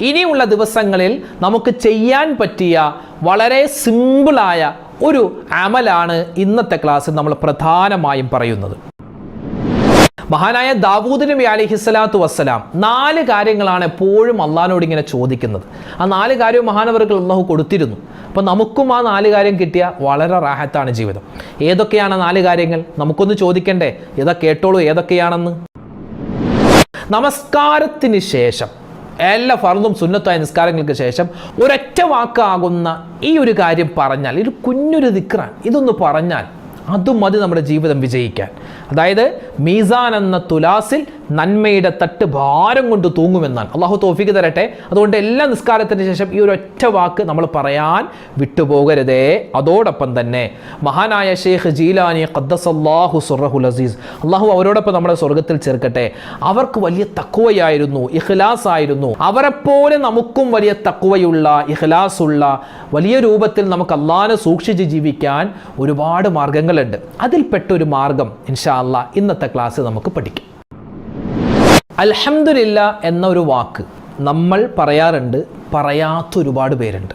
ഇനിയുള്ള ദിവസങ്ങളിൽ നമുക്ക് ചെയ്യാൻ പറ്റിയ വളരെ സിമ്പിളായ ഒരു അമലാണ് ഇന്നത്തെ ക്ലാസ്സിൽ നമ്മൾ പ്രധാനമായും പറയുന്നത്. മഹാനായ ദാവൂദ് നബി അലിഹിസ്സലാത്തു വസ്സലാം നാല് കാര്യങ്ങളാണ് എപ്പോഴും അള്ളഹാനോട് ഇങ്ങനെ ചോദിക്കുന്നത്. ആ നാല് കാര്യവും മഹാനവർക്ക് അള്ളാഹു കൊടുത്തിരുന്നു. അപ്പോൾ നമുക്കും ആ നാല് കാര്യം കിട്ടിയ വളരെ റാഹത്താണ് ജീവിതം. ഏതൊക്കെയാണ് നാല് കാര്യങ്ങൾ? നമുക്കൊന്ന് ചോദിക്കണ്ടേ? ഏതാ കേട്ടോളൂ ഏതൊക്കെയാണെന്ന്? നമസ്കാരത്തിന് ശേഷം എല്ലാ ഫർദും സുന്നത്തായ നിസ്കാരങ്ങൾക്ക് ശേഷം ഒരൊറ്റ വാക്കാകുന്ന ഈ ഒരു കാര്യം പറഞ്ഞാൽ ഒരു കുഞ്ഞൊരു ദിക്റാണ്. ഇതൊന്ന് പറഞ്ഞാൽ അതും മതി നമ്മുടെ ജീവിതം വിജയിക്കാൻ. അതായത് മീസാൻ എന്ന തുലാസിൽ നന്മയുടെ തട്ട് ഭാരം കൊണ്ട് തൂങ്ങുമെന്നാണ്. അള്ളാഹു തോഫിക്ക് തരട്ടെ. അതുകൊണ്ട് എല്ലാ നിസ്കാരത്തിന് ശേഷം ഈ ഒരു ഒറ്റ വാക്ക് നമ്മൾ പറയാൻ വിട്ടുപോകരുതേ. അതോടൊപ്പം തന്നെ മഹാനായ ഷെയ്ഖ് ജീലാനി ഖദ്ദസല്ലാഹു സുറഹുൽ അസീസ്. അള്ളാഹു അവരോടൊപ്പം നമ്മുടെ സ്വർഗത്തിൽ ചേർക്കട്ടെ. അവർക്ക് വലിയ തക്കുവയായിരുന്നു ഇഖ്ലാസ് ആയിരുന്നു അവരെപ്പോലെ നമുക്കും വലിയ തക്കുവയുള്ള ഇഖ്ലാസ് ഉള്ള വലിയ രൂപത്തിൽ നമുക്ക് അള്ളാനെ സൂക്ഷിച്ച് ജീവിക്കാൻ ഒരുപാട് മാർഗങ്ങളുണ്ട്. അതിൽപ്പെട്ട ഒരു മാർഗം ഇൻഷാ അള്ളാഹ് ഇന്നത്തെ ക്ലാസ് നമുക്ക് പഠിക്കാം. അൽഹംദുലില്ല എന്ന ഒരു വാക്ക് നമ്മൾ പറയാറുണ്ട് പറയാത്ത ഒരുപാട് പേരുണ്ട്.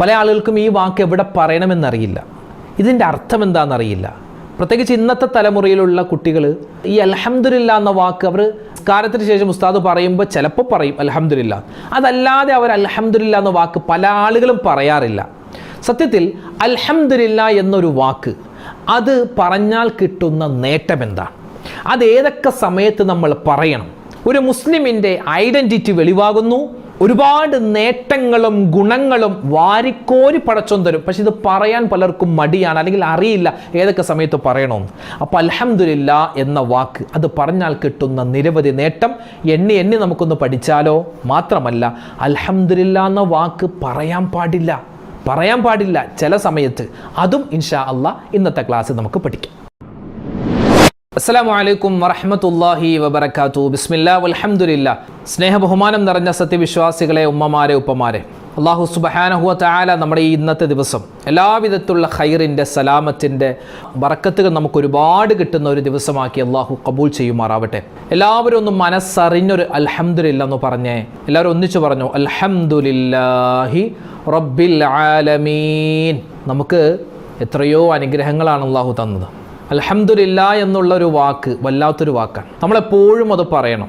പല ആളുകൾക്കും ഈ വാക്ക് എവിടെ പറയണമെന്നറിയില്ല. ഇതിന്റെ അർത്ഥം എന്താണെന്നറിയില്ല. പ്രത്യേകിച്ച് ഇന്നത്തെ തലമുറയിലുള്ള കുട്ടികൾ ഈ അലഹമില്ല എന്ന വാക്ക് അവർ കാലത്തിന് ശേഷം ഉസ്താദ് പറയുമ്പോൾ ചിലപ്പോൾ പറയും അലഹമില്ല അതല്ലാതെ അവർ അലഹമില്ല എന്ന വാക്ക് പല ആളുകളും പറയാറില്ല. സത്യത്തിൽ അലഹമില്ല എന്നൊരു വാക്ക് അത് പറഞ്ഞാൽ കിട്ടുന്ന നേട്ടം എന്താണ്? അത് ഏതൊക്കെ സമയത്ത് നമ്മൾ പറയണം? ഒരു മുസ്ലിമിന്റെ ഐഡന്റിറ്റി വെളിവാകുന്നു. ഒരുപാട് നേട്ടങ്ങളും ഗുണങ്ങളും വാരിക്കോരി പടച്ചോൻ തരും. പക്ഷെ ഇത് പറയാൻ പലർക്കും മടിയാണ് അല്ലെങ്കിൽ അറിയില്ല ഏതൊക്കെ സമയത്ത് പറയണമെന്ന് അപ്പോൾ അലഹമില്ല എന്ന വാക്ക് അത് പറഞ്ഞാൽ കിട്ടുന്ന നിരവധി നേട്ടം എണ്ണി എണ്ണി നമുക്കൊന്ന് പഠിച്ചാലോ? മാത്രമല്ല അലഹമില്ല എന്ന വാക്ക് പറയാൻ പാടില്ല. പറയാൻ പാടില്ല ചില സമയത്ത്. അതും ഇൻഷാ അള്ളാ ഇന്നത്തെ ക്ലാസ് നമുക്ക് പഠിക്കാം. അസ്സലാമു അലൈക്കും വറഹമത്തല്ലാഹി വബർക്കാത്തു ബിസ്മില്ലാ വലഹമുല്ല സ്നേഹ ബഹുമാനം നിറഞ്ഞ സത്യവിശ്വാസികളെ ഉമ്മമാരെ ഉപ്പമാരെ. അള്ളാഹു സുബഹാനഹുവ താല നമ്മുടെ ഈ ഇന്നത്തെ ദിവസം എല്ലാവിധത്തിലുള്ള ഖൈറിന്റെ സലാമത്തിന്റെ വറക്കത്തുകൾ നമുക്ക് ഒരുപാട് കിട്ടുന്ന ഒരു ദിവസമാക്കി അള്ളാഹു കബൂൽ ചെയ്യുമാറാവട്ടെ. എല്ലാവരും ഒന്ന് മനസ്സറിഞ്ഞൊരു അലഹമുല്ല എന്ന് പറഞ്ഞേ. എല്ലാവരും ഒന്നിച്ചു പറഞ്ഞു അൽഹംദുലില്ലാഹി റബ്ബിൽ ആലമീൻ. നമുക്ക് എത്രയോ അനുഗ്രഹങ്ങളാണ് അള്ളാഹു തന്നത്. അൽഹംദുലില്ല എന്നുള്ള ഒരു വാക്ക് വല്ലാത്തൊരു വാക്കാണ്. നമ്മളെപ്പോഴും അത് പറയണം.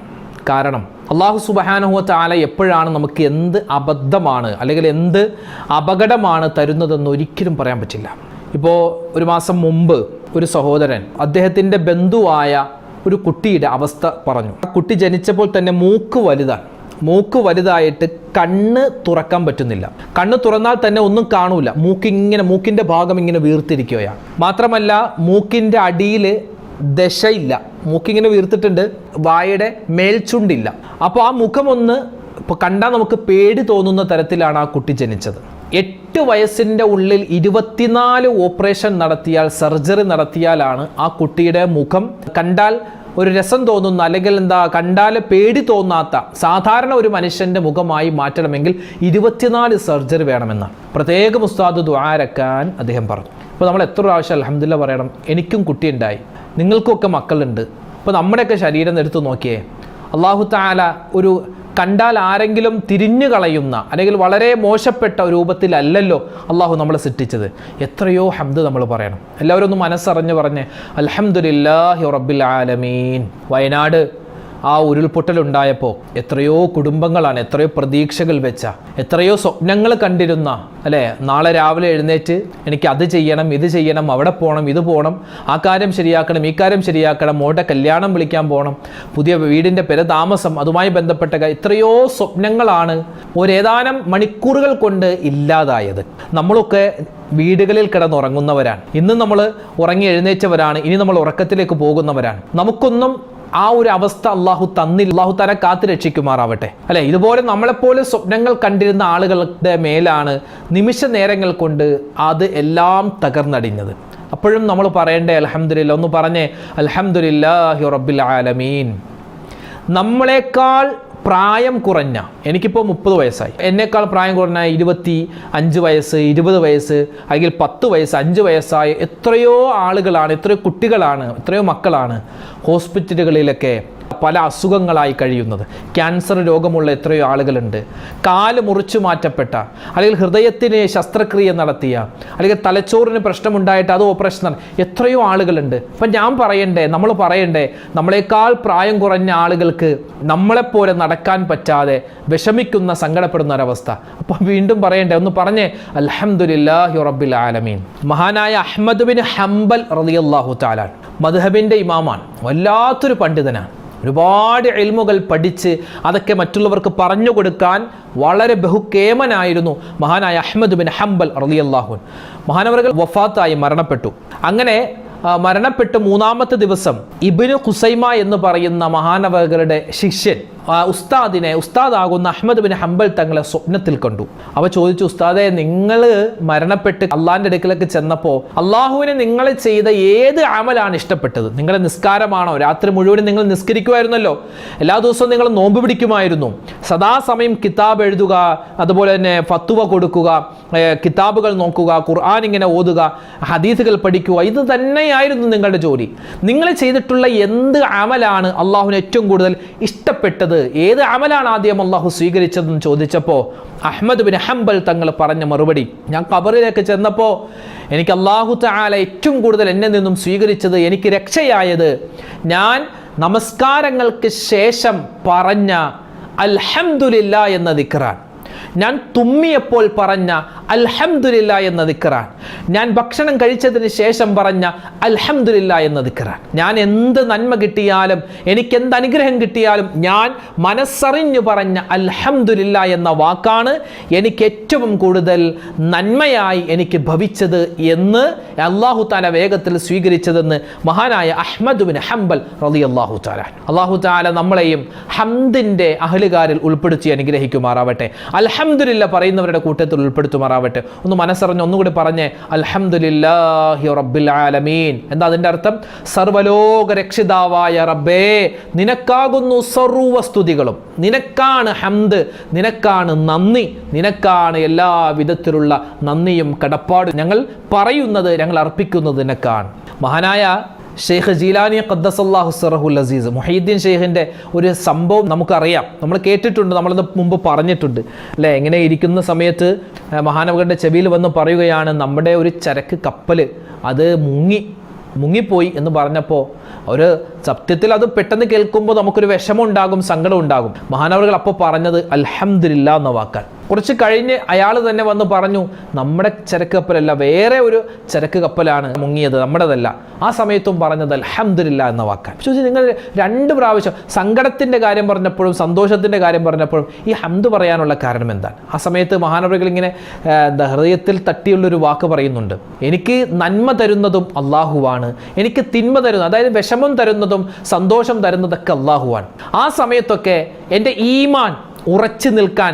കാരണം അള്ളാഹു സുബഹാനുഹുവ ആല എപ്പോഴാണ് നമുക്ക് എന്ത് അബദ്ധമാണ് അല്ലെങ്കിൽ എന്ത് അപകടമാണ് തരുന്നതെന്ന് ഒരിക്കലും പറയാൻ പറ്റില്ല. ഇപ്പോൾ ഒരു മാസം മുമ്പ് ഒരു സഹോദരൻ അദ്ദേഹത്തിന്റെ ബന്ധുവായ ഒരു കുട്ടിയുടെ അവസ്ഥ പറഞ്ഞു. ആ കുട്ടി ജനിച്ചപ്പോൾ തന്നെ മൂക്ക് വലുതാണ്. മൂക്ക് വലുതായിട്ട് കണ്ണ് തുറക്കാൻ പറ്റുന്നില്ല. കണ്ണ് തുറന്നാൽ തന്നെ ഒന്നും കാണൂല. മൂക്കിങ്ങനെ മൂക്കിന്റെ ഭാഗം ഇങ്ങനെ വീർത്തിരിക്കുകയാണ്. മാത്രമല്ല മൂക്കിന്റെ അടിയിൽ ദശയില്ല. മൂക്കിങ്ങനെ വീർത്തിട്ടുണ്ട് വായയുടെ മേൽച്ചുണ്ടില്ല. അപ്പോൾ ആ മുഖമൊന്ന് ഇപ്പോൾ കണ്ടാൽ നമുക്ക് പേടി തോന്നുന്ന തരത്തിലാണ് ആ കുട്ടി ജനിച്ചത്. എട്ട് വയസ്സിന്റെ ഉള്ളിൽ ഇരുപത്തിനാല് ഓപ്പറേഷൻ നടത്തിയാൽ സർജറി നടത്തിയാലാണ് ആ കുട്ടിയുടെ മുഖം. കണ്ടാൽ ഒരു രസം തോന്നുന്ന അല്ലെങ്കിൽ എന്താ കണ്ടാൽ പേടി തോന്നാത്ത സാധാരണ ഒരു മനുഷ്യന്റെ മുഖമായി മാറ്റണമെങ്കിൽ ഇരുപത്തിനാല് സർജറി വേണമെന്നാണ് പ്രത്യേക മുസ്താദ് ദ്വാരക്കാൻ അദ്ദേഹം പറഞ്ഞു. അപ്പോൾ നമ്മൾ എത്ര പ്രാവശ്യം അലഹമില്ല പറയണം എനിക്കും കുട്ടിയുണ്ടായി നിങ്ങൾക്കൊക്കെ മക്കളുണ്ട്. അപ്പോൾ നമ്മുടെയൊക്കെ ശരീരം എടുത്ത് നോക്കിയേ അള്ളാഹു താല ഒരു കണ്ടാൽ ആരെങ്കിലും തിരിഞ്ഞു കളയുന്ന അല്ലെങ്കിൽ വളരെ മോശപ്പെട്ട രൂപത്തിലല്ലല്ലോ അള്ളാഹു നമ്മൾ സൃഷ്ടിച്ചത്. എത്രയോ ഹംദ് നമ്മൾ പറയണം. എല്ലാവരും ഒന്ന് മനസ്സറിഞ്ഞ് പറഞ്ഞ് അൽഹംദുലില്ലാഹി റബ്ബിൽ ആലമീൻ. വയനാട് ആ ഉരുൾപൊട്ടലുണ്ടായപ്പോൾ എത്രയോ കുടുംബങ്ങളാണ് എത്രയോ പ്രതീക്ഷകൾ വെച്ച എത്രയോ സ്വപ്നങ്ങൾ കണ്ടിരുന്ന അല്ലേ? നാളെ രാവിലെ എഴുന്നേറ്റ് എനിക്ക് അത് ചെയ്യണം ഇത് ചെയ്യണം അവിടെ പോകണം ഇത് പോകണം ആ കാര്യം ശരിയാക്കണം ഈ കാര്യം ശരിയാക്കണം മോട്ടെ കല്യാണം വിളിക്കാൻ പോകണം പുതിയ വീടിന്റെ പെരതാമസം അതുമായി ബന്ധപ്പെട്ട എത്രയോ സ്വപ്നങ്ങളാണ് ഒരേതാനും മണിക്കൂറുകൾ കൊണ്ട് ഇല്ലാതായത്. നമ്മളൊക്കെ വീടുകളിൽ കിടന്നുറങ്ങുന്നവരാണ്. ഇന്ന് നമ്മൾ ഉറങ്ങി എഴുന്നേറ്റവരാണ് ഇനി നമ്മൾ ഉറക്കത്തിലേക്ക് പോകുന്നവരാണ്. നമുക്കൊന്നും ആ ഒരു അവസ്ഥ അള്ളാഹു തന്നില്ല. അള്ളാഹു തല കാത്തു രക്ഷിക്കുമാറാവട്ടെ. അല്ലെ? ഇതുപോലെ നമ്മളെപ്പോലെ സ്വപ്നങ്ങൾ കണ്ടിരുന്ന ആളുകളുടെ മേലാണ് നിമിഷ നേരങ്ങൾ കൊണ്ട് അത് എല്ലാം തകർന്നടിഞ്ഞത്. അപ്പോഴും നമ്മൾ പറയേണ്ടേ അലഹമില്ല ഒന്ന് പറഞ്ഞേ അലഹമില്ലാഹി റബ്ബിൽ ആലമീൻ. നമ്മളെക്കാൾ പ്രായം കുറഞ്ഞ എനിക്കിപ്പോൾ മുപ്പത് വയസ്സായി. എന്നേക്കാൾ പ്രായം കുറഞ്ഞ ഇരുപത്തി അഞ്ച് വയസ്സ് ഇരുപത് വയസ്സ് അല്ലെങ്കിൽ പത്ത് വയസ്സ് അഞ്ച് വയസ്സായ എത്രയോ ആളുകളാണ് എത്രയോ കുട്ടികളാണ് എത്രയോ മക്കളാണ് ഹോസ്പിറ്റലുകളിലൊക്കെ പല അസുഖങ്ങളായി കഴിയുന്നത്. ക്യാൻസർ രോഗമുള്ള എത്രയോ ആളുകളുണ്ട്. കാൽ മുറിച്ചു മാറ്റപ്പെട്ട അല്ലെങ്കിൽ ഹൃദയത്തിന് ശസ്ത്രക്രിയ നടത്തിയ അല്ലെങ്കിൽ തലച്ചോറിന് പ്രശ്നമുണ്ടായിട്ട് അത് ഓപ്പറേഷൻ എത്രയോ ആളുകളുണ്ട്. അപ്പം ഞാൻ പറയണ്ടേ നമ്മൾ പറയണ്ടേ നമ്മളെക്കാൾ പ്രായം കുറഞ്ഞ ആളുകൾക്ക് നമ്മളെപ്പോലെ നടക്കാൻ പറ്റാതെ വിഷമിക്കുന്ന സങ്കടപ്പെടുന്ന ഒരവസ്ഥ അപ്പോൾ വീണ്ടും പറയണ്ടേ ഒന്ന് പറഞ്ഞേ അലഹമുല്ലാഹി റബ്ബിൽ ആലമീൻ. മഹാനായ അഹമ്മദ് ബിൻ ഹംബൽ റതിയാഹു താലാൻ മധുഹബിന്റെ ഇമാമാണ്. വല്ലാത്തൊരു പണ്ഡിതനാണ്. ഒരുപാട് എൽമുകൾ പഠിച്ച് അതൊക്കെ മറ്റുള്ളവർക്ക് പറഞ്ഞു കൊടുക്കാൻ വളരെ ബഹുക്കേമനായിരുന്നു മഹാനായ അഹമ്മദ് ബിൻ ഹംബൽ റളിയല്ലാഹു മഹാനവറുകൾ വഫാത്തായി മരണപ്പെട്ടു. അങ്ങനെ മരണപ്പെട്ട് മൂന്നാമത്തെ ദിവസം ഇബിനു ഖുസൈമ എന്ന് പറയുന്ന മഹാനവകളുടെ ശിഷ്യൻ ഉസ്താദിനെ ഉസ്താദാകുന്ന അഹമ്മദ് ബിൻ ഹംബൽ തങ്ങളെ സ്വപ്നത്തിൽ കണ്ടു. അവ ചോദിച്ചു ഉസ്താദെ നിങ്ങൾ മരണപ്പെട്ട് അള്ളാഹിന്റെ അടുക്കലേക്ക് ചെന്നപ്പോൾ അള്ളാഹുവിനെ നിങ്ങൾ ചെയ്ത ഏത് അമലാണ് ഇഷ്ടപ്പെട്ടത്? നിങ്ങളുടെ നിസ്കാരമാണോ? രാത്രി മുഴുവനും നിങ്ങൾ നിസ്കരിക്കുമായിരുന്നല്ലോ. എല്ലാ ദിവസവും നിങ്ങൾ നോമ്പ് പിടിക്കുമായിരുന്നു. സദാസമയം കിതാബ് എഴുതുക അതുപോലെ തന്നെ ഫത്തുവ കൊടുക്കുക കിതാബുകൾ നോക്കുക ഖുർആൻ ഇങ്ങനെ ഓതുക ഹദീസുകൾ പഠിക്കുക ഇത് തന്നെയായിരുന്നു നിങ്ങളുടെ ജോലി. നിങ്ങൾ ചെയ്തിട്ടുള്ള എന്ത് അമലാണ് അള്ളാഹുവിന് ഏറ്റവും കൂടുതൽ ഇഷ്ടപ്പെട്ടത്? ഏത് അമലാണ് ആദ്യം അള്ളാഹു സ്വീകരിച്ചതെന്ന് ചോദിച്ചപ്പോൾ അഹമ്മദ് ബിൻ ഹംബൽ തങ്ങൾ പറഞ്ഞ മറുപടി. ഞാൻ കബറിലേക്ക് ചെന്നപ്പോൾ എനിക്ക് അള്ളാഹു താല ഏറ്റവും കൂടുതൽ എന്നെ നിന്നും സ്വീകരിച്ചത് എനിക്ക് രക്ഷയായത് ഞാൻ നമസ്കാരങ്ങൾക്ക് ശേഷം പറഞ്ഞ അൽഹംദുലില്ല എന്ന ദിക്റാൻ ഞാൻ തുമ്മിയപ്പോൾ പറഞ്ഞ അൽഹംദുലില്ല എന്ന ദിക്കറാൻ ഞാൻ ഭക്ഷണം കഴിച്ചതിന് ശേഷം പറഞ്ഞ അൽഹംദുലില്ല എന്ന ദിക്കറാൻ ഞാൻ എന്ത് നന്മ കിട്ടിയാലും എനിക്ക് എന്ത് അനുഗ്രഹം കിട്ടിയാലും ഞാൻ മനസ്സറിഞ്ഞു പറഞ്ഞ അൽഹംദുലില്ല എന്ന വാക്കാണ് എനിക്ക് ഏറ്റവും കൂടുതൽ നന്മയായി എനിക്ക് ഭവിച്ചത് എന്ന് അള്ളാഹു താല വേഗത്തിൽ സ്വീകരിച്ചതെന്ന് മഹാനായ അഹ്മദ് ബിൻ ഹംബൽ റതി അള്ളാഹു താല അള്ളാഹു താല നമ്മളെയും ഹംദിന്റെ അഹലുകാരിൽ ഉൾപ്പെടുത്തി അനുഗ്രഹിക്കുമാറാവട്ടെ. അൽഹംദുലില്ല പറയുന്നവരുടെ കൂട്ടത്തിൽ ഉൾപ്പെടുത്തുമാറാവട്ടെ. ഒന്ന് മനസ്സറിഞ്ഞ് ഒന്നുകൂടി പറഞ്ഞ് അൽഹംദുലില്ലാഹി റബ്ബിൽ ആലമീൻ. എന്താ അതിന്റെ അർത്ഥം? സർവലോക രക്ഷിതാവായ റബ്ബേ നിനക്കാകുന്നു സർവസ്തുതികളും നിനക്കാണ് ഹംദ് നിനക്കാണ് നന്ദി നിനക്കാണ് എല്ലാ വിധത്തിലുള്ള നന്ദിയും കടപ്പാടും ഞങ്ങൾ പറയുന്നത് ഞങ്ങൾ അർപ്പിക്കുന്നത് നിനക്കാണ്. മഹാനായ ഷെയ്ഖ് ജീലാനി ഖദ്ദസല്ലാഹു സറഹുൽ അസീസ് മുഹീദ്ദീൻ ഷെയ്ഖിന്റെ ഒരു സംഭവം നമുക്കറിയാം. നമ്മൾ കേട്ടിട്ടുണ്ട് നമ്മളത് മുമ്പ് പറഞ്ഞിട്ടുണ്ട്. അല്ലേ? ഇങ്ങനെ ഇരിക്കുന്ന സമയത്ത് മഹാനവകരുടെ ചെവിയിൽ വന്ന് പറയുകയാണ് നമ്മുടെ ഒരു ചരക്ക് കപ്പൽ അത് മുങ്ങി മുങ്ങിപ്പോയി എന്ന് പറഞ്ഞപ്പോൾ ഒരു സത്യത്തിൽ അത് പെട്ടെന്ന് കേൾക്കുമ്പോൾ നമുക്കൊരു വിഷമം ഉണ്ടാകും സങ്കടം ഉണ്ടാകും മഹാനവറുകൾ അപ്പോൾ പറഞ്ഞത് അലഹമില്ല എന്ന വാക്കാൻ കുറച്ച് കഴിഞ്ഞ് അയാൾ തന്നെ വന്ന് പറഞ്ഞു നമ്മുടെ ചരക്ക് കപ്പലല്ല വേറെ ഒരു ചരക്ക് കപ്പലാണ് മുങ്ങിയത് നമ്മുടേതല്ല. ആ സമയത്തും പറഞ്ഞത് അലഹമില്ല എന്ന വാക്കാൻ ചോദിച്ചു നിങ്ങൾ രണ്ട് പ്രാവശ്യം സങ്കടത്തിന്റെ കാര്യം പറഞ്ഞപ്പോഴും സന്തോഷത്തിന്റെ കാര്യം പറഞ്ഞപ്പോഴും ഈ ഹംദ് പറയാനുള്ള കാരണം എന്താണ്? ആ സമയത്ത് മഹാനവറുകൾ ഇങ്ങനെ ഹൃദയത്തിൽ തട്ടിയുള്ളൊരു വാക്ക് പറയുന്നുണ്ട്. എനിക്ക് നന്മ തരുന്നതും അള്ളാഹുവാണ്. എനിക്ക് തിന്മ തരുന്നത് അതായത് വിഷമം തരുന്നതും സന്തോഷം തരുന്നതൊക്കെ അള്ളാഹുവാണ് ആ സമയത്തൊക്കെ എന്റെ ഈമാൻ ഉറച്ചു നിൽക്കാൻ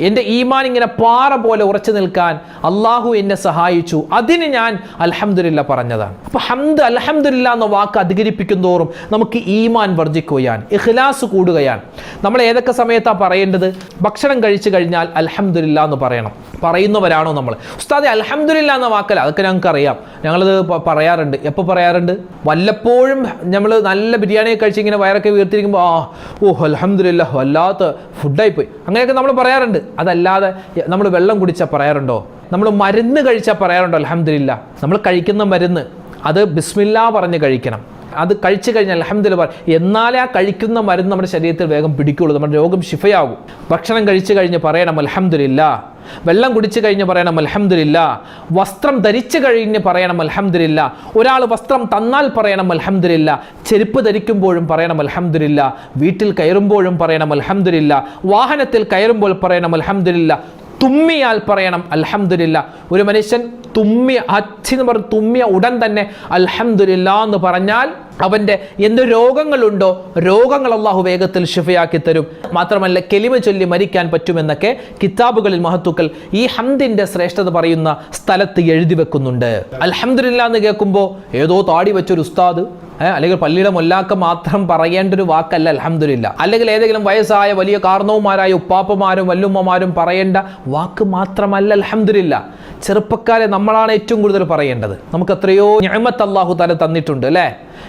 എന്റെ ഈമാൻ ഇങ്ങനെ പാറ പോലെ ഉറച്ചു നിൽക്കാൻ അള്ളാഹു എന്നെ സഹായിച്ചു. അതിന് ഞാൻ അലഹമില്ല പറഞ്ഞതാണ്. അപ്പോൾ ഹംദ് അലഹമില്ല എന്ന വാക്ക് അധികരിപ്പിക്കും തോറും നമുക്ക് ഈമാൻ വർദ്ധിക്കുകയാണ്. ഇഖ്ലാസ് കൂടുകയാണ്. നമ്മൾ ഏതൊക്കെ സമയത്താണ് പറയേണ്ടത്? ഭക്ഷണം കഴിച്ചു കഴിഞ്ഞാൽ അലഹമില്ല എന്ന് പറയണം. പറയുന്നവരാണോ നമ്മൾ? ഉസ്താദെ അലഹമില്ല എന്ന വാക്കല്ല. അതൊക്കെ ഞങ്ങൾക്ക് അറിയാം. ഞങ്ങളത് പറയാറുണ്ട്. എപ്പോൾ പറയാറുണ്ട്? വല്ലപ്പോഴും നമ്മൾ നല്ല ബിരിയാണിയൊക്കെ കഴിച്ച് ഇങ്ങനെ വയറൊക്കെ വീർത്തിരിക്കുമ്പോൾ ആ ഓ അലഹമില്ല വല്ലാത്ത ഫുഡായിപ്പോയി അങ്ങനെയൊക്കെ നമ്മൾ പറയാറുണ്ട്. അതല്ലാതെ നമ്മൾ വെള്ളം കുടിച്ച പറയാറുണ്ടോ? നമ്മൾ മരുന്ന് കഴിച്ചാൽ പറയാറുണ്ടോ? അലഹമില്ല നമ്മൾ കഴിക്കുന്ന മരുന്ന്. അത് ബിസ്മില്ല പറഞ്ഞ് കഴിക്കണം. അത് കഴിച്ചു കഴിഞ്ഞാൽ അലഹമ്മദില്ല പറ എന്നാലേ ആ കഴിക്കുന്ന മരുന്ന് നമ്മുടെ ശരീരത്തിൽ വേഗം പിടിക്കുള്ളൂ നമ്മുടെ രോഗം ശിഫയാകും. ഭക്ഷണം കഴിച്ചു കഴിഞ്ഞ് പറയണം അലഹമ്മദില്ല വെള്ളം കുടിച്ചു കഴിഞ്ഞ് പറയണം അലഹമ്മദില്ല വസ്ത്രം ധരിച്ചു കഴിഞ്ഞ് പറയണം അലഹമ്മദില്ല ഒരാൾ വസ്ത്രം തന്നാൽ പറയണം അലഹമ്മദില്ല ചെരുപ്പ് ധരിക്കുമ്പോഴും പറയണം അലഹമ്മദില്ല വീട്ടിൽ കയറുമ്പോഴും പറയണം അലഹമ്മദില്ല വാഹനത്തിൽ കയറുമ്പോൾ പറയണം അലഹമ്മദില്ല തുമ്മിയാൽ പറയണം അൽഹംദുലില്ല. ഒരു മനുഷ്യൻ തുമ്മിയ അച്ഛന്ന് പറഞ്ഞ് തുമ്മിയ ഉടൻ തന്നെ അൽഹംദുലില്ല എന്ന് പറഞ്ഞാൽ അവന്റെ എന്ത് രോഗങ്ങളുണ്ടോ രോഗങ്ങൾ അള്ളാഹു വേഗത്തിൽ ഷിഫയാക്കി തരും. മാത്രമല്ല കെലിമ ചൊല്ലി മരിക്കാൻ പറ്റുമെന്നൊക്കെ കിതാബുകളിൽ മഹത്തുക്കൾ ഈ ഹംദിന്റെ ശ്രേഷ്ഠത പറയുന്ന സ്ഥലത്ത് എഴുതി വെക്കുന്നുണ്ട്. അൽഹംദുലില്ല എന്ന് കേൾക്കുമ്പോൾ ഏതോ താടി വെച്ചൊരു ഉസ്താദ് അല്ലെങ്കിൽ പള്ളിയുടെ മൊല്ലാക്ക മാത്രം പറയേണ്ട ഒരു വാക്കല്ല അലഹമില്ല അല്ലെങ്കിൽ ഏതെങ്കിലും വയസ്സായ വലിയ കാരണവന്മാരായ ഉപ്പാപ്പമാരും വല്ലുമ്മമാരും പറയേണ്ട വാക്ക് മാത്രമല്ല അലഹമില്ല ചെറുപ്പക്കാരെ നമ്മളാണ് ഏറ്റവും കൂടുതൽ പറയേണ്ടത്. നമുക്ക് എത്രയോ ഞാമത്ത് അള്ളാഹു തല തന്നിട്ടുണ്ട് അല്ലേ?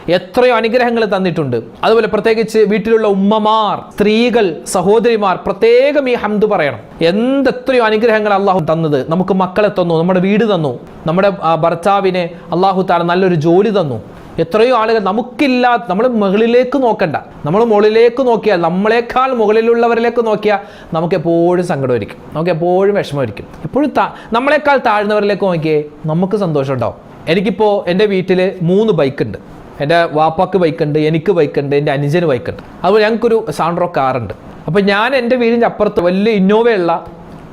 എത്രയോ അനുഗ്രഹങ്ങൾ തന്നിട്ടുണ്ട്. അതുപോലെ പ്രത്യേകിച്ച് വീട്ടിലുള്ള ഉമ്മമാർ സ്ത്രീകൾ സഹോദരിമാർ പ്രത്യേകം ഈ ഹംദ് പറയണം. എന്തെത്രയോ അനുഗ്രഹങ്ങൾ അള്ളാഹു തന്നത്. നമുക്ക് മക്കളെ തന്നു നമ്മുടെ വീട് തന്നു നമ്മുടെ ഭർത്താവിനെ അള്ളാഹു താല നല്ലൊരു ജോലി തന്നു. എത്രയോ ആളുകൾ നമുക്കില്ല നമ്മൾ മുകളിലേക്ക് നോക്കണ്ട. നമ്മൾ മുകളിലേക്ക് നോക്കിയാൽ നമ്മളെക്കാൾ മുകളിലുള്ളവരിലേക്ക് നോക്കിയാൽ നമുക്ക് എപ്പോഴും സങ്കടമായിരിക്കും. നമുക്ക് എപ്പോഴും വിഷമമായിരിക്കും. എപ്പോഴും താ നമ്മളെക്കാൾ താഴ്ന്നവരിലേക്ക് നോക്കിയേ നമുക്ക് സന്തോഷം ഉണ്ടാവും എനിക്കിപ്പോൾ എന്റെ വീട്ടിൽ മൂന്ന് ബൈക്കുണ്ട്. എന്റെ വാപ്പാക്ക് ബൈക്കുണ്ട് എനിക്ക് ബൈക്കുണ്ട് എന്റെ അനുജന് ബൈക്കുണ്ട്. അതുപോലെ ഞങ്ങൾക്കൊരു സാൻഡ്രോ കാറുണ്ട് അപ്പോൾ ഞാൻ എന്റെ വീടിന്റെ അപ്പുറത്ത് വലിയ ഇന്നോവയുള്ള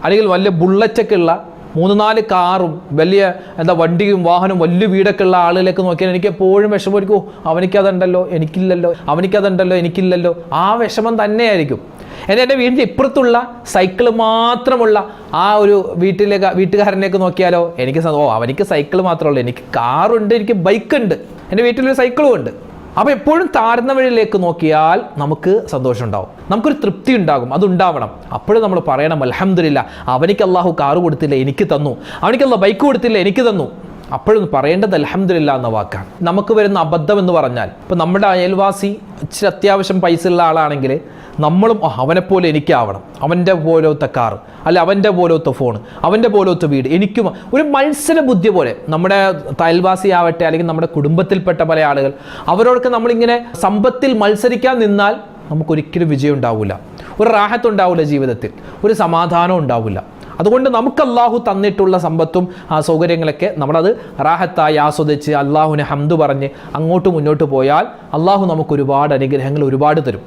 അല്ലെങ്കിൽ വലിയ ബുള്ളറ്റൊക്കെ ഉള്ള മൂന്ന് നാല് കാറും വലിയ എന്താ വണ്ടിയും വാഹനവും വലിയ വീടൊക്കെ ഉള്ള ആളുകളിലേക്ക് നോക്കിയാൽ എനിക്ക് എപ്പോഴും വിഷമമായിരിക്കും "ഓ, അവനിക്കതുണ്ടല്ലോ എനിക്കില്ലല്ലോ അവനിക്കതുണ്ടല്ലോ എനിക്കില്ലല്ലോ. ആ വിഷമം തന്നെയായിരിക്കും. എന്നാൽ എന്റെ വീടിന്റെ ഇപ്പുറത്തുള്ള സൈക്കിൾ മാത്രമുള്ള ആ ഒരു വീട്ടിലേക്ക് വീട്ടുകാരനേക്ക് നോക്കിയാലോ എനിക്ക് ഓ അവനിക്ക് സൈക്കിൾ മാത്രമേ ഉള്ളൂ. എനിക്ക് കാറുണ്ട് എനിക്ക് ബൈക്കുണ്ട് എന്റെ വീട്ടിലൊരു സൈക്കിളും ഉണ്ട്. അപ്പോൾ എപ്പോഴും താഴ്ന്ന വഴിയിലേക്ക് നോക്കിയാൽ നമുക്ക് സന്തോഷം ഉണ്ടാവും. നമുക്കൊരു തൃപ്തി ഉണ്ടാകും. അതുണ്ടാവണം അപ്പോഴും നമ്മൾ പറയണം അലഹമില്ല അവനിക്ക് അള്ളാഹു കാറ് കൊടുത്തില്ല എനിക്ക് തന്നു. അവനിക്ക് ബൈക്ക് കൊടുത്തില്ല എനിക്ക് തന്നു. അപ്പോഴും പറയേണ്ടത് അലഹമില്ല എന്ന വാക്കാണ്. നമുക്ക് വരുന്ന അബദ്ധം എന്ന് പറഞ്ഞാൽ ഇപ്പം നമ്മുടെ അയൽവാസി ഇച്ചിരി അത്യാവശ്യം പൈസ ഉള്ള ആളാണെങ്കിൽ നമ്മളും "ആ, അവനെപ്പോലെ എനിക്കാവണം. അവന്റെ പോലത്തെ കാർ അല്ല അവന്റെ പോലത്തെ ഫോൺ അവന്റെ പോലത്തെ വീട് എനിക്കും ഒരു മത്സര ബുദ്ധി പോലെ. നമ്മുടെ അയൽവാസി ആവട്ടെ അല്ലെങ്കിൽ നമ്മുടെ കുടുംബത്തിൽപ്പെട്ട പല ആളുകൾ അവരോടൊക്കെ നമ്മളിങ്ങനെ സമ്പത്തിൽ മത്സരിക്കാൻ നിന്നാൽ നമുക്കൊരിക്കലും വിജയം ഉണ്ടാവില്ല ഒരു റാഹത്ത് ഉണ്ടാവില്ല ജീവിതത്തിൽ. ഒരു സമാധാനം ഉണ്ടാവില്ല അതുകൊണ്ട് നമുക്ക് അള്ളാഹു തന്നിട്ടുള്ള സമ്പത്തും ആ സൗകര്യങ്ങളൊക്കെ നമ്മളത് റാഹത്തായി ആസ്വദിച്ച് അള്ളാഹുവിനെ ഹംദ് പറഞ്ഞ് അങ്ങോട്ട് മുന്നോട്ട് പോയാൽ അള്ളാഹു നമുക്ക് ഒരുപാട് അനുഗ്രഹങ്ങൾ ഒരുപാട് തരും.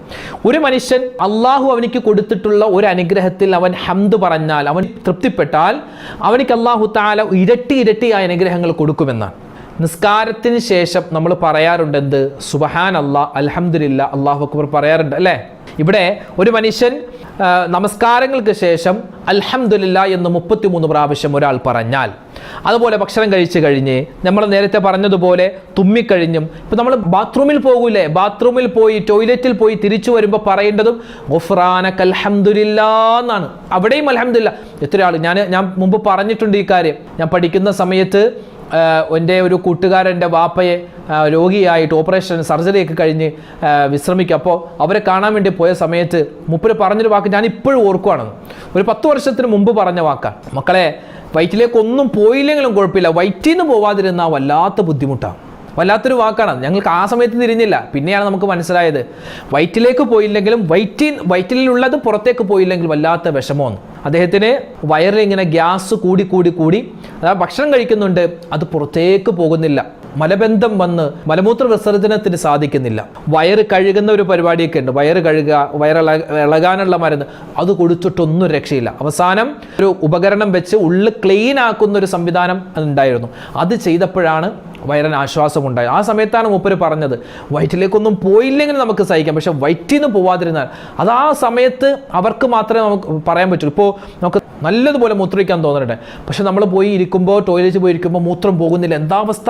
ഒരു മനുഷ്യൻ അള്ളാഹു അവനിക്ക് കൊടുത്തിട്ടുള്ള ഒരു അനുഗ്രഹത്തിൽ അവൻ ഹംദ് പറഞ്ഞാൽ അവൻ തൃപ്തിപ്പെട്ടാൽ അവനിക്ക് അള്ളാഹു താല ഇരട്ടി ഇരട്ടി ആ അനുഗ്രഹങ്ങൾ കൊടുക്കുമെന്നാണ്. നിസ്കാരത്തിന് ശേഷം നമ്മൾ പറയാറുണ്ട് എന്ത്? സുബഹാൻ അല്ലാ അലഹമില്ല അള്ളാഹു അക്ബർ പറയാറുണ്ട് അല്ലേ? ഇവിടെ ഒരു മനുഷ്യൻ നമസ്കാരങ്ങൾക്ക് ശേഷം അൽഹംദുലില്ല എന്ന് മുപ്പത്തിമൂന്ന് പ്രാവശ്യം ഒരാൾ പറഞ്ഞാൽ അതുപോലെ ഭക്ഷണം കഴിച്ചു കഴിഞ്ഞ് നമ്മൾ നേരത്തെ പറഞ്ഞതുപോലെ തുമ്മിക്കഴിഞ്ഞും ഇപ്പം നമ്മൾ ബാത്റൂമിൽ പോകൂലേ ബാത്റൂമിൽ പോയി ടോയ്ലറ്റിൽ പോയി തിരിച്ചു വരുമ്പോൾ പറയേണ്ടതും ഗുഫ്രാനക്ക് അൽഹംദുലില്ലാ എന്നാണ്. അവിടെയും അലഹമില്ല എത്ര ആൾ ഞാൻ ഞാൻ മുമ്പ് പറഞ്ഞിട്ടുണ്ട് ഈ കാര്യം. ഞാൻ പഠിക്കുന്ന സമയത്ത് എന്റെ ഒരു കൂട്ടുകാരന്റെ വാപ്പയെ രോഗിയായിട്ട് ഓപ്പറേഷൻ സർജറിയൊക്കെ കഴിഞ്ഞ് വിശ്രമിക്കും അപ്പോൾ അവരെ കാണാൻ വേണ്ടി പോയ സമയത്ത് മുപ്പര് പറഞ്ഞൊരു വാക്ക് ഞാൻ ഇപ്പോഴും ഓർക്കുവാണെന്ന് ഒരു പത്ത് വർഷത്തിന് മുമ്പ് പറഞ്ഞ വാക്കാണ് മക്കളെ വയറ്റിലേക്കൊന്നും പോയില്ലെങ്കിലും കുഴപ്പമില്ല. വയറ്റിൽ നിന്ന് പോവാതിരുന്നാൽ വല്ലാത്ത ബുദ്ധിമുട്ടാണ് വല്ലാത്തൊരു വാക്കാണ്. ഞങ്ങൾക്ക് ആ സമയത്ത് തിരിഞ്ഞില്ല. പിന്നെയാണ് നമുക്ക് മനസ്സിലായത്. വയറ്റിലേക്ക് പോയില്ലെങ്കിലും വയറ്റിൽ വയറ്റിലുള്ളത് പുറത്തേക്ക് പോയില്ലെങ്കിൽ വല്ലാത്ത വിഷമമാണ്. അദ്ദേഹത്തിന് വയറിൽ ഇങ്ങനെ ഗ്യാസ് കൂടി കൂടി കൂടി അതായത് ഭക്ഷണം കഴിക്കുന്നുണ്ട്. അത് പുറത്തേക്ക് പോകുന്നില്ല. മലബന്ധം വന്ന് മലമൂത്ര വിസർജനത്തിന് സാധിക്കുന്നില്ല. വയറ് കഴുകുന്ന ഒരു പരിപാടിയൊക്കെ ഉണ്ട്. വയറ് കഴുകുക വയറിള ഇളകാനുള്ള മരുന്ന് അത് കൊടുത്തിട്ടൊന്നും രക്ഷയില്ല. അവസാനം ഒരു ഉപകരണം വെച്ച് ഉള്ളിൽ ക്ലീൻ ആക്കുന്ന ഒരു സംവിധാനം ഉണ്ടായിരുന്നു. അത് ചെയ്തപ്പോഴാണ് വയറിന് ആശ്വാസമുണ്ടായി ആ സമയത്താണ് മൂപ്പര് പറഞ്ഞത് വയറ്റിലേക്കൊന്നും പോയില്ലെങ്കിൽ നമുക്ക് സഹിക്കാം. പക്ഷെ വയറ്റിൽ നിന്ന് പോവാതിരുന്നാൽ അത് ആ സമയത്ത് അവർക്ക് മാത്രമേ നമുക്ക് പറയാൻ പറ്റുള്ളൂ ഇപ്പോൾ നമുക്ക് നല്ലതുപോലെ മൂത്രിക്കാൻ തോന്നട്ടെ. പക്ഷെ നമ്മൾ പോയി ഇരിക്കുമ്പോൾ ടോയ്ലറ്റിൽ പോയി ഇരിക്കുമ്പോൾ മൂത്രം പോകുന്നില്ല. എന്താ അവസ്ഥ?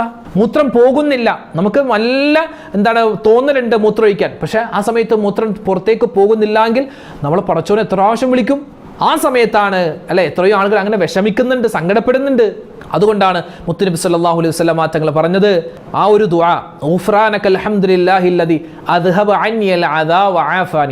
പോകുന്നില്ല. നമുക്ക് നല്ല എന്താണ് തോന്നലുണ്ട് മൂത്രമൊഴിക്കാൻ. പക്ഷേ ആ സമയത്ത് മൂത്രം പുറത്തേക്ക് പോകുന്നില്ലെങ്കിൽ നമ്മൾ പടച്ചോനെ എത്ര പ്രാവശ്യം വിളിക്കും? ആ സമയത്താണ് അല്ലെ എത്രയോ ആളുകൾ അങ്ങനെ വിഷമിക്കുന്നുണ്ട് സങ്കടപ്പെടുന്നുണ്ട്. അതുകൊണ്ടാണ് മുത്തുനബി സല്ലാഹു അലൈഹി വസല്ലമ തങ്ങൾ പറഞ്ഞത് ആ ഒരു ദുആ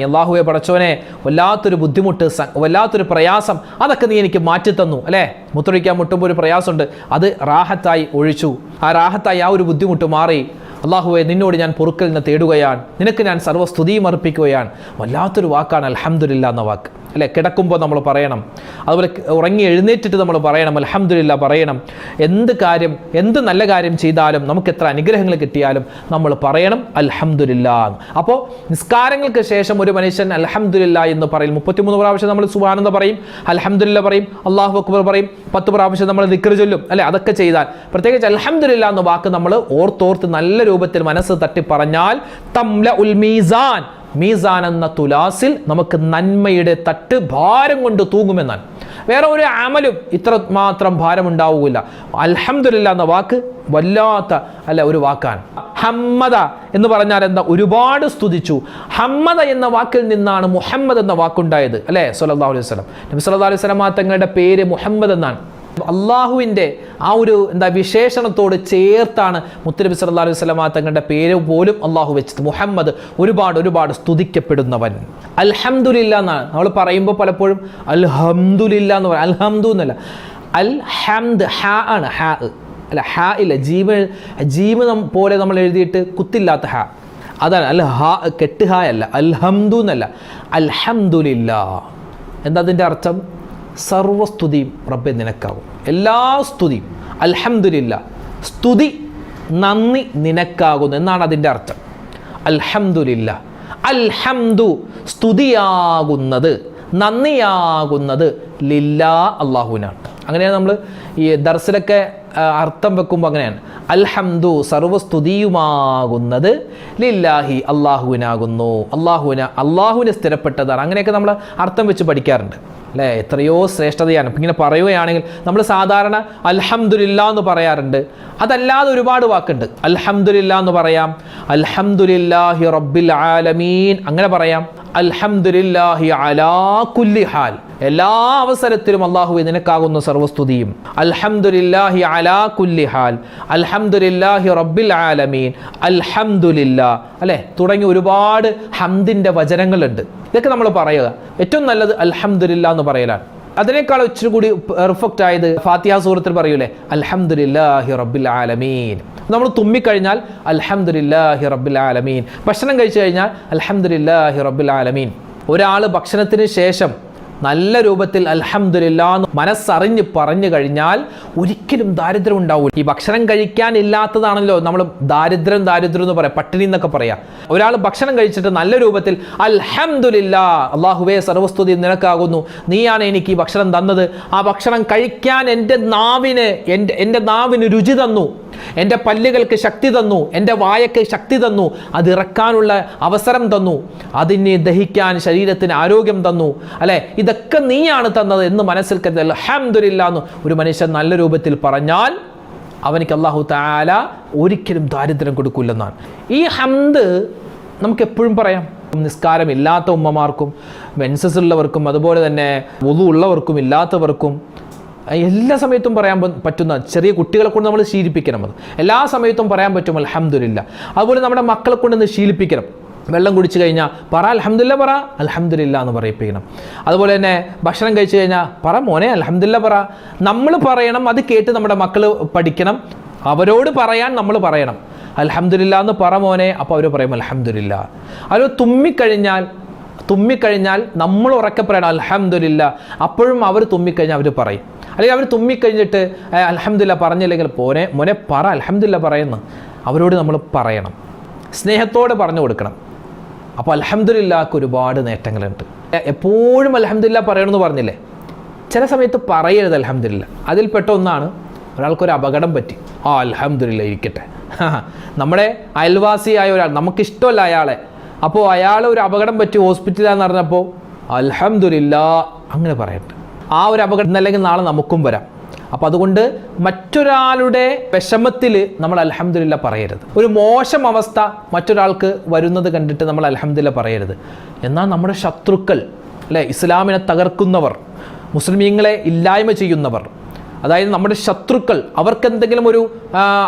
അല്ലാഹുവേ പടച്ചോനെ വല്ലാത്തൊരു ബുദ്ധിമുട്ട് വല്ലാത്തൊരു പ്രയാസം അതൊക്കെ നീ എനിക്ക് മാറ്റി തന്നു അല്ലേ? മുത്തൊഴിക്കാൻ മുട്ടുമ്പോൾ ഒരു പ്രയാസമുണ്ട് അത് റാഹത്തായി ഒഴിച്ചു. ആ റാഹത്തായി ആ ഒരു ബുദ്ധിമുട്ട് മാറി. അള്ളാഹുവെ നിന്നോട് ഞാൻ പൊറുക്കലിനെ തേടുകയാണ്. നിനക്ക് ഞാൻ സർവസ്തുതിയും അർപ്പിക്കുകയാണ്. വല്ലാത്തൊരു വാക്കാണ് അലഹമുല്ല എന്ന വാക്ക്. അല്ലെ? കിടക്കുമ്പോൾ നമ്മൾ പറയണം. അതുപോലെ ഉറങ്ങി എഴുന്നേറ്റിട്ട് നമ്മൾ പറയണം. അലഹമില്ല പറയണം. എന്ത് കാര്യം എന്ത് നല്ല കാര്യം ചെയ്താലും നമുക്ക് എത്ര അനുഗ്രഹങ്ങൾ കിട്ടിയാലും നമ്മൾ പറയണം അലഹമില്ല അപ്പോൾ നിസ്കാരങ്ങൾക്ക് ശേഷം ഒരു മനുഷ്യൻ അലഹമില്ല എന്ന് പറയും. മുപ്പത്തിമൂന്ന് പ്രാവശ്യം നമ്മൾ സുബാനന്ദ പറയും. അലഹമില്ല പറയും. അള്ളാഹു അക്ബർ പറയും. പത്ത് പ്രാവശ്യം നമ്മൾ ദിക്ർ ചൊല്ലും. അല്ലെ? അതൊക്കെ ചെയ്താൽ പ്രത്യേകിച്ച് അലഹമില്ല എന്ന വാക്ക് നമ്മൾ ഓർത്തോർത്ത് നല്ല രൂപത്തിൽ മനസ്സ് തട്ടി പറഞ്ഞാൽ തംല ഉൽ മീസാൻ മീസാൻ എന്ന തുലാസിൽ നമുക്ക് നന്മയുടെ തട്ട് ഭാരം കൊണ്ട് തൂങ്ങുമെന്നാണ് വേറെ ഒരു അമലും ഇത്ര മാത്രം ഭാരമുണ്ടാവുകയില്ല. അൽഹംദുലില്ല എന്ന വാക്ക് വല്ലാത്ത അല്ല ഒരു വാക്കാണ്. ഹമ്മദ എന്ന് പറഞ്ഞാൽ എന്താ? ഒരുപാട് സ്തുതിച്ചു. ഹമ്മദ എന്ന വാക്കിൽ നിന്നാണ് മുഹമ്മദ് എന്ന വാക്കുണ്ടായത് അല്ലേ? സല്ലാ അലൈഹി വസല്ലം. നബി സല്ലാ അലൈഹി വസല്ലമ തങ്ങളുടെ പേര് മുഹമ്മദ് എന്നാണ്. അള്ളാഹുവിന്റെ ആ ഒരു എന്താ വിശേഷണത്തോട് ചേർത്താണ് മുത്തനബി സല്ലല്ലാഹു അലൈഹി വസല്ലമ തങ്ങളുടെ പേര് പോലും അള്ളാഹു വെച്ചത്. മുഹമ്മദ് ഒരുപാട് ഒരുപാട് സ്തുതിക്കപ്പെടുന്നവൻ. അൽഹംദുലില്ല എന്നാണ്. നമ്മൾ പറയുമ്പോൾ പലപ്പോഴും അൽഹംദുലില്ല എന്ന് പറയും. അൽഹംദു എന്നല്ല. അൽ ഹംദ് ഹാ ആണ് ഹാ. അല്ല ഹാ ഇല്ല. ജീമ ജീമ പോലെ നമ്മൾ എഴുതിയിട്ട് കുത്തില്ലാത്ത ഹാ. അതാണ്. അൽ ഹാ കെട്ട് ഹാ അല്ല. അൽഹംദു എന്നല്ല. അൽഹംദുലില്ല. എന്താ അതിന്റെ അർത്ഥം? സർവസ്തുതിയും റബ്ബെ നിനക്കാവും. എല്ലാ സ്തുതിയും. അൽഹംദുലില്ല. സ്തുതി നന്ദി നിനക്കാകുന്നു എന്നാണ് അതിന്റെ അർത്ഥം. അൽഹംദുലില്ല. അൽഹംദു സ്തുതിയാകുന്നത് നന്ദിയാകുന്നത് ലില്ലാ അള്ളാഹുവിനാണ്. അങ്ങനെയാണ് നമ്മൾ ഈ ദർസിലൊക്കെ അർത്ഥം വെക്കുമ്പോൾ അങ്ങനെയാണ്. അൽഹംദു സർവസ്തുതിയുമാകുന്നത് ലില്ലാഹി അള്ളാഹുവിനാകുന്നു. അള്ളാഹുവിന അള്ളാഹുവിന് സ്ഥിരപ്പെട്ടതാണ്. അങ്ങനെയൊക്കെ നമ്മൾ അർത്ഥം വെച്ച് പഠിക്കാറുണ്ട്. അല്ലേ? എത്രയോ ശ്രേഷ്ഠതയാണ്. ഇങ്ങനെ പറയുകയാണെങ്കിൽ നമ്മൾ സാധാരണ അൽഹംദുലില്ല എന്ന് പറയാറുണ്ട്. അതല്ലാതെ ഒരുപാട് വാക്കുണ്ട്. അൽഹംദുലില്ല എന്ന് പറയാം. അൽഹംദുലില്ലാഹി റബ്ബിൽ ആലമീൻ. അങ്ങനെ പറയാം. അൽഹംദുലില്ലാഹി അലാ കുല്ലി ഹാൽ. എല്ലാ അവസരത്തിലും അള്ളാഹു നിനക്കാകുന്ന സർവസ്തുതിയും. അൽഹംദുലില്ലാഹി അലാ കുല്ലി ഹാൽ. അൽഹംദുലില്ലാഹി റബ്ബിൽ ആലമീൻ. അൽഹംദുലില്ലാ. അല്ലേ? തുടങ്ങി ഒരുപാട് ഹംദിന്റെ വചനങ്ങളുണ്ട്. ഇതൊക്കെ നമ്മൾ പറയുക. ഏറ്റവും നല്ലത് അൽഹംദുലില്ല എന്ന് പറയലാണ്. അതിനേക്കാൾ ഇച്ചിരി കൂടി പെർഫെക്റ്റ് ആയത് ഫാത്തിഹ സൂറത്തിൽ പറയൂലേ? അൽഹംദുലില്ലാഹി റബ്ബിൽ ആലമീൻ. നമ്മൾ തുമ്മിക്കഴിഞ്ഞാൽ അൽഹംദുലില്ലാഹി റബ്ബിൽ ആലമീൻ. ഭക്ഷണം കഴിച്ചു കഴിഞ്ഞാൽ അൽഹംദുലില്ലാഹി റബ്ബിൽ ആലമീൻ. ഒരാൾ ഭക്ഷണത്തിന് ശേഷം നല്ല രൂപത്തിൽ അൽഹംദുലില്ലാന്ന് മനസ്സറിഞ്ഞ് പറഞ്ഞു കഴിഞ്ഞാൽ ഒരിക്കലും ദാരിദ്ര്യം ഉണ്ടാവില്ല ഈ ഭക്ഷണം കഴിക്കാനില്ലാത്തതാണല്ലോ നമ്മൾ ദാരിദ്ര്യം ദാരിദ്ര്യം എന്ന് പറയാം. പട്ടിണി എന്നൊക്കെ പറയാം. ഒരാൾ ഭക്ഷണം കഴിച്ചിട്ട് നല്ല രൂപത്തിൽ അൽഹംദുലില്ലാ അള്ളാഹുവേ സർവസ്തുതി നിനക്കാകുന്നു. നീയാണ് എനിക്ക് ഈ ഭക്ഷണം തന്നത്. ആ ഭക്ഷണം കഴിക്കാൻ എന്റെ നാവിന് എന്റെ എന്റെ നാവിന് രുചി തന്നു. എന്റെ പല്ലുകൾക്ക് ശക്തി തന്നു എന്റെ വായക്ക് ശക്തി തന്നു അത് ഇറക്കാനുള്ള അവസരം തന്നു അതിനെ ദഹിക്കാൻ ശരീരത്തിന് ആരോഗ്യം തന്നു. അല്ലേ? ഇതൊക്കെ നീയാണ് തന്നത് എന്ന് മനസ്സിൽ കരുതൽ അഹമ്മദില്ല എന്ന് ഒരു മനുഷ്യൻ നല്ല രൂപത്തിൽ പറഞ്ഞാൽ അവനിക്ക് അള്ളാഹു താല ഒരിക്കലും ദാരിദ്ര്യം കൊടുക്കില്ലെന്നാണ്. ഈ ഹംദ് നമുക്ക് എപ്പോഴും പറയാം. നിസ്കാരമില്ലാത്ത ഉമ്മമാർക്കും മെൻസസ് ഉള്ളവർക്കും അതുപോലെ തന്നെ ഉള്ളവർക്കും ഇല്ലാത്തവർക്കും എല്ലാ സമയത്തും പറയാൻ പറ്റുന്ന ചെറിയ കുട്ടികളെ കൊണ്ട് നമ്മൾ ശീലിപ്പിക്കണം അത്. എല്ലാ സമയത്തും പറയാൻ പറ്റും അലഹമില്ല അതുപോലെ നമ്മുടെ മക്കളെ കൊണ്ട് ഒന്ന് ശീലിപ്പിക്കണം. വെള്ളം കുടിച്ചു കഴിഞ്ഞാൽ പറ അലഹമില്ല പറ അലഹമില്ല എന്ന് പറയിപ്പിക്കണം. അതുപോലെ തന്നെ ഭക്ഷണം കഴിച്ചു കഴിഞ്ഞാൽ പറ മോനെ അലഹമില്ല പറ. നമ്മൾ പറയണം അത് കേട്ട് നമ്മുടെ മക്കൾ പഠിക്കണം. അവരോട് പറയാൻ നമ്മൾ പറയണം. അലഹമില്ല എന്ന് പറ മോനെ. അപ്പോൾ അവർ പറയും അലഹമില്ല അവർ തുമ്മിക്കഴിഞ്ഞാൽ തുമ്മിക്കഴിഞ്ഞാൽ നമ്മൾ ഉറക്കെ പറയണം അലഹമില്ല അപ്പോഴും അവർ തുമ്മിക്കഴിഞ്ഞാൽ അവർ പറയും. അല്ലെങ്കിൽ അവർ തുമ്മിക്കഴിഞ്ഞിട്ട് അലഹമില്ല പറഞ്ഞില്ലെങ്കിൽ പോനെ മോനെ പറ അലഹമില്ല പറയുന്നു. അവരോട് നമ്മൾ പറയണം. സ്നേഹത്തോടെ പറഞ്ഞു കൊടുക്കണം. അപ്പോൾ അലഹമില്ലാക്ക് ഒരുപാട് നേട്ടങ്ങളുണ്ട്. എപ്പോഴും അലഹമില്ല പറയണമെന്ന് പറഞ്ഞില്ലേ? ചില സമയത്ത് പറയരുത് അലഹമില്ല അതിൽപ്പെട്ട ഒന്നാണ് ഒരാൾക്കൊരു അപകടം പറ്റി. ആ അലഹമില്ല ഇരിക്കട്ടെ. നമ്മുടെ അയൽവാസിയായ ഒരാൾ നമുക്കിഷ്ടമല്ല അയാളെ. അപ്പോൾ അയാൾ ഒരു അപകടം പറ്റി ഹോസ്പിറ്റലാന്ന് പറഞ്ഞപ്പോൾ അലഹമില്ല അങ്ങനെ പറയട്ടെ. ആ ഒരു അപകടം ഇന്നല്ലെങ്കിൽ നാളെ നമുക്കും വരാം. അപ്പം അതുകൊണ്ട് മറ്റൊരാളുടെ വിഷമത്തിൽ നമ്മൾ അലഹമില്ല പറയരുത്. ഒരു മോശം അവസ്ഥ മറ്റൊരാൾക്ക് വരുന്നത് കണ്ടിട്ട് നമ്മൾ അലഹമില്ല പറയരുത്. എന്നാൽ നമ്മുടെ ശത്രുക്കൾ അല്ലെ? ഇസ്ലാമിനെ തകർക്കുന്നവർ മുസ്ലിമീങ്ങളെ ഇല്ലായ്മ ചെയ്യുന്നവർ അതായത് നമ്മുടെ ശത്രുക്കൾ അവർക്ക് എന്തെങ്കിലും ഒരു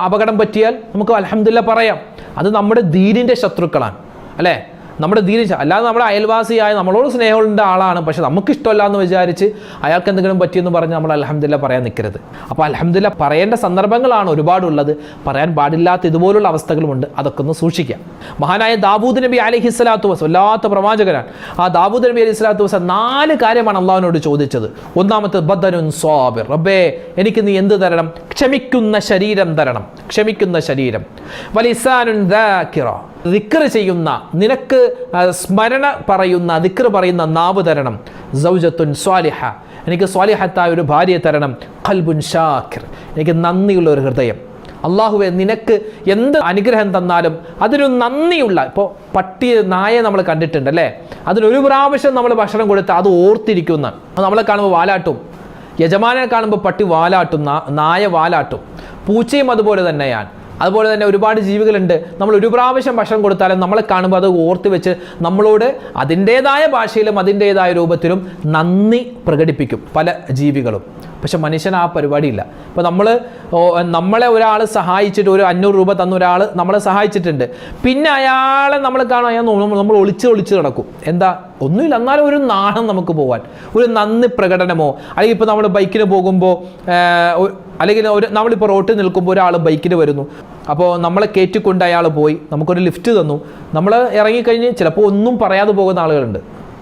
അപകടം പറ്റിയാൽ നമുക്ക് അലഹമില്ല പറയാം. അത് നമ്മുടെ ദീനിന്റെ ശത്രുക്കളാണ് അല്ലേ? നമ്മുടെ ദീനി അല്ലാതെ നമ്മുടെ അയൽവാസിയായ നമ്മളോട് സ്നേഹമുള്ള ആളാണ്. പക്ഷെ നമുക്ക് ഇഷ്ടമല്ല എന്ന് വിചാരിച്ച് അയാൾക്ക് എന്തെങ്കിലും പറ്റിയെന്ന് പറഞ്ഞ് നമ്മൾ അലഹമില്ല പറയാൻ നിൽക്കരുത് അപ്പോൾ അലഹമില്ല പറയേണ്ട സന്ദർഭങ്ങളാണ് ഒരുപാടുള്ളത്. പറയാൻ പാടില്ലാത്ത ഇതുപോലുള്ള അവസ്ഥകളുമുണ്ട്. അതൊക്കെ ഒന്ന് സൂക്ഷിക്കാം. മഹാനായ ദാബൂദ് നബി അലഹി സ്വലാത്തു വസ് വല്ലാത്ത പ്രവാചകനാണ്. ആ ദാബൂദ് നബി അലി സ്വലാത്തു വസ് നാല് കാര്യമാണ് അള്ളാഹുവിനോട് ചോദിച്ചത്. ഒന്നാമത്തെ ബദനുൻ സ്വാബിർ റബ്ബേ എനിക്ക് നീ എന്ത് തരണം? ക്ഷമിക്കുന്ന ശരീരം തരണം. ക്ഷമിക്കുന്ന ശരീരം. വലിസാനുൻ ദാക്കിറ. ദിക്ർ ചെയ്യുന്ന നിനക്ക് സ്മരണ പറയുന്ന ദിക്കർ പറയുന്ന നാവ് തരണം. സൗജത്തുൻ സ്വാലിഹ. എനിക്ക് സ്വാലിഹത്തായ ഒരു ഭാര്യയെ തരണം. ഖൽബുൻ ഷാഖിർ എനിക്ക് നന്ദിയുള്ള ഒരു ഹൃദയം. അള്ളാഹുവെ നിനക്ക് എന്ത് അനുഗ്രഹം തന്നാലും അതിനൊരു നന്ദിയുള്ള ഇപ്പോൾ പട്ടി നായെ നമ്മൾ കണ്ടിട്ടുണ്ട് അല്ലേ? അതിനൊരു പ്രാവശ്യം നമ്മൾ ഭക്ഷണം കൊടുത്ത് അത് ഓർത്തിരിക്കുന്ന നമ്മളെ കാണുമ്പോൾ വാലാട്ടും. യജമാനെ കാണുമ്പോൾ പട്ടി വാലാട്ടും നായ വാലാട്ടും. പൂച്ചയും അതുപോലെ തന്നെയാണ്. അതുപോലെ തന്നെ ഒരുപാട് ജീവികളുണ്ട്. നമ്മൾ ഒരു പ്രാവശ്യം ഭക്ഷണം കൊടുത്താലും നമ്മളെ കാണുമ്പോൾ അത് ഓർത്ത് വെച്ച് നമ്മളോട് അതിന്റേതായ ഭാഷയിലും അതിന്റേതായ രൂപത്തിലും നന്ദി പ്രകടിപ്പിക്കും പല ജീവികളും. പക്ഷെ മനുഷ്യൻ ആ പരിപാടിയില്ല. ഇപ്പോൾ നമ്മൾ നമ്മളെ ഒരാൾ സഹായിച്ചിട്ട് ഒരു അഞ്ഞൂറ് രൂപ തന്ന ഒരാൾ നമ്മളെ സഹായിച്ചിട്ടുണ്ട്. പിന്നെ അയാളെ നമ്മൾ കാണാൻ അയാൾ നമ്മൾ ഒളിച്ച് ഒളിച്ച് നടക്കും. എന്താ? ഒന്നുമില്ല. എന്നാലും ഒരു നാണം നമുക്ക് പോകാൻ ഒരു നന്ദി പ്രകടനമോ അല്ലെങ്കിൽ ഇപ്പോൾ നമ്മൾ ബൈക്കിന് പോകുമ്പോൾ അല്ലെങ്കിൽ ഒരു നമ്മളിപ്പോൾ റോട്ടിൽ നിൽക്കുമ്പോൾ ഒരാൾ ബൈക്കിൽ വരുന്നു. അപ്പോൾ നമ്മളെ കയറ്റിക്കൊണ്ട് അയാൾ പോയി. നമുക്കൊരു ലിഫ്റ്റ് തന്നു. നമ്മൾ ഇറങ്ങിക്കഴിഞ്ഞ് ചിലപ്പോൾ ഒന്നും പറയാതെ പോകുന്ന ആളുകളുണ്ട്.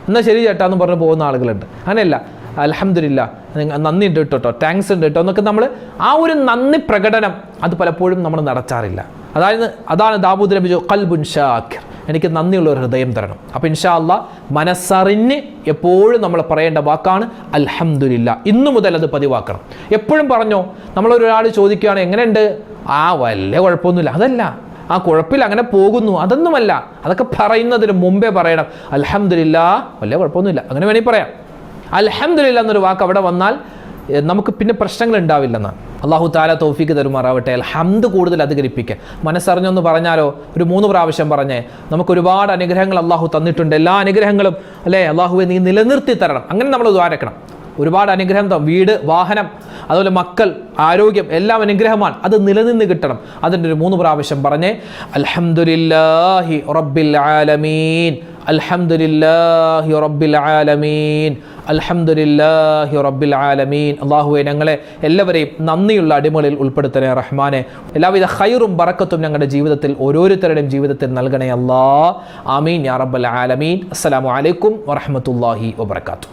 എന്നാൽ ശരി ചേട്ടാ എന്ന് പറഞ്ഞ് പോകുന്ന ആളുകളുണ്ട്. അങ്ങനെയല്ല. അലഹമില്ല നന്ദി ഉണ്ട് കേട്ടോ. താങ്ക്സ് ഉണ്ട് കേട്ടോ. എന്നൊക്കെ നമ്മൾ ആ ഒരു നന്ദി പ്രകടനം അത് പലപ്പോഴും നമ്മൾ നടത്താറില്ല. അതായത് അതാണ് ദാബൂദ് നബി കൽബുൻ ഷാഖിർ എനിക്ക് നന്ദിയുള്ള ഒരു ഹൃദയം തരണം. അപ്പോൾ ഇൻഷാ അല്ലാ മനസ്സറിഞ്ഞ് എപ്പോഴും നമ്മൾ പറയേണ്ട വാക്കാണ് അൽഹംദുലില്ല. ഇന്നു മുതൽ അത് പതിവാക്കണം. എപ്പോഴും പറഞ്ഞോ നമ്മളൊരാൾ ചോദിക്കുകയാണ് എങ്ങനെയുണ്ട്? ആ വല്ല കുഴപ്പമൊന്നുമില്ല. അതല്ല. ആ കുഴപ്പമില്ല അങ്ങനെ പോകുന്നു. അതൊന്നുമല്ല. അതൊക്കെ പറയുന്നതിന് മുമ്പേ പറയണം. അലഹമില്ല വല്ല കുഴപ്പമൊന്നുമില്ല. അങ്ങനെ വേണമെങ്കിൽ പറയാം. അൽഹംദുലില്ല എന്നൊരു വാക്ക് അവിടെ വന്നാൽ നമുക്ക് പിന്നെ പ്രശ്നങ്ങൾ ഉണ്ടാവില്ലെന്നാണ്. അള്ളാഹു താല തോഫിക്ക് തരുമാറാവട്ടെ. ഹംദ് കൂടുതൽ അധികരിപ്പിക്കുക മനസ്സറിഞ്ഞൊന്ന് പറഞ്ഞാലോ? ഒരു മൂന്ന് പ്രാവശ്യം പറഞ്ഞേ. നമുക്ക് ഒരുപാട് അനുഗ്രഹങ്ങൾ അള്ളാഹു തന്നിട്ടുണ്ട്. എല്ലാ അനുഗ്രഹങ്ങളും അല്ലേ? അള്ളാഹുവെ നീ നിലനിർത്തി തരണം. അങ്ങനെ നമ്മൾ ദ്വാരക്കണം ഒരുപാട് അനുഗ്രഹം വീട് വാഹനം അതുപോലെ മക്കൾ ആരോഗ്യം എല്ലാം അനുഗ്രഹമാണ്. അത് നിലനിന്ന് കിട്ടണം. അതിന്റെ ഒരു മൂന്ന് പ്രാവശ്യം പറഞ്ഞേ. അലഹമുല്ലാഹി റബ്ബിൽ ആലമീൻ. അൽഹംദുലില്ലാഹി റബ്ബിൽ ആലമീൻ. അൽഹംദുലില്ലാഹി റബ്ബിൽ ആലമീൻ. അള്ളാഹുവെ ഞങ്ങളെ എല്ലാവരെയും നന്ദിയുള്ള അടിമകളിൽ ഉൾപ്പെടുത്തണേ റഹ്മാനെ. എല്ലാവിധ ഹൈറും ബറക്കത്തും ഞങ്ങളുടെ ജീവിതത്തിൽ ഓരോരുത്തരുടെയും ജീവിതത്തിൽ നൽകണേ അല്ലാ ആമീൻ യാ റബ്ബൽ ആലമീൻ. അസ്സലാമു അലൈക്കും വറഹ്മത്തുള്ളാഹി വബറകാതുഹു.